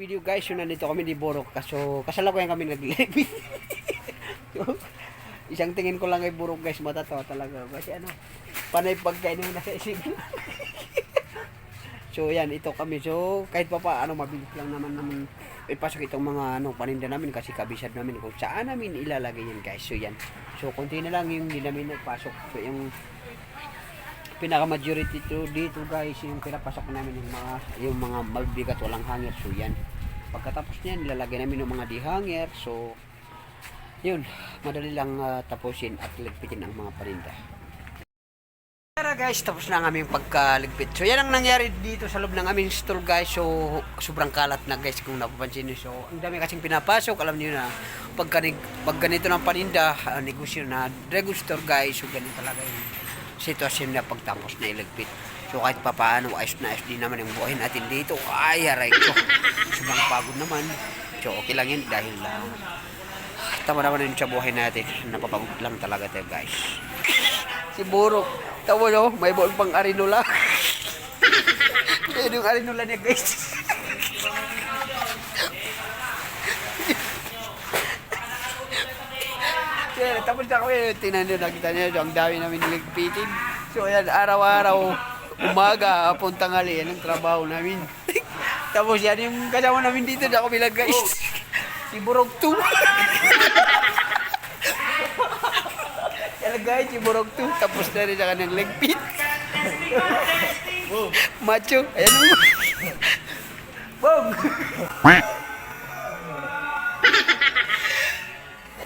video guys, yun nandito kami ni Borok. Kaso, kasala ko yan kami nag-live. isang tingin ko lang kay Borok guys, matatawa talaga. Kasi ano, panay pagkain yung nasa isip. so yan, ito kami. So, kahit pa pa, ano, mabilis lang naman naman ipasok itong mga ano, paninda namin kasi kabisad namin kung saan namin ilalagay yan guys. So yan. So, konti na lang yung hindi namin nagpasok. So, yung pinaka majority to dito guys yung pinapasok namin yung mga yung mga mabigat walang hanger so yan pagkatapos niyan ilalagay namin yung mga di-hanger so yun madali lang ah, tapusin at ligpitin ang mga parinda Tara guys, tapos na ang aming pagkaligpit. So yan ang nangyari dito sa loob ng aming store guys. So sobrang kalat na guys kung napapansin niyo. So ang dami kasing pinapasok. Alam niyo na pag, pag ganito ng paninda, ah, negosyo na store guys. So ganito talaga yung sitwasyon na pagtapos na iligpit. So kahit pa paano, ayos na ayos din naman yung buhay natin dito. Ay, aray ko. Sobrang pagod naman. So okay lang yun dahil ah, tama naman yun sa buhay natin. Napapagod lang talaga tayo guys. si Burok. Tawa no, may buong pang arinula. Yan yung arinula niya guys. Kaya tapos na kami, tinan nyo, nakita nyo, ang dami namin niligpitin. So ayan, araw-araw, umaga, hapon tangali, yan ang trabaho namin. tapos yan yung kasama namin dito, na kami lang guys. Si Burok 2. Yan guys, si Burok 2. Tapos na rin sa kanyang legpit. Macho. Ayan mo. Bong!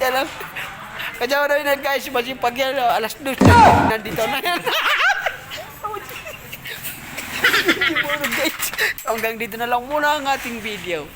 Yan lang. Kasama na yun guys, masipag yan. oh. Alas 2 na. Nandito na yan. Hanggang dito na lang muna ang ating video.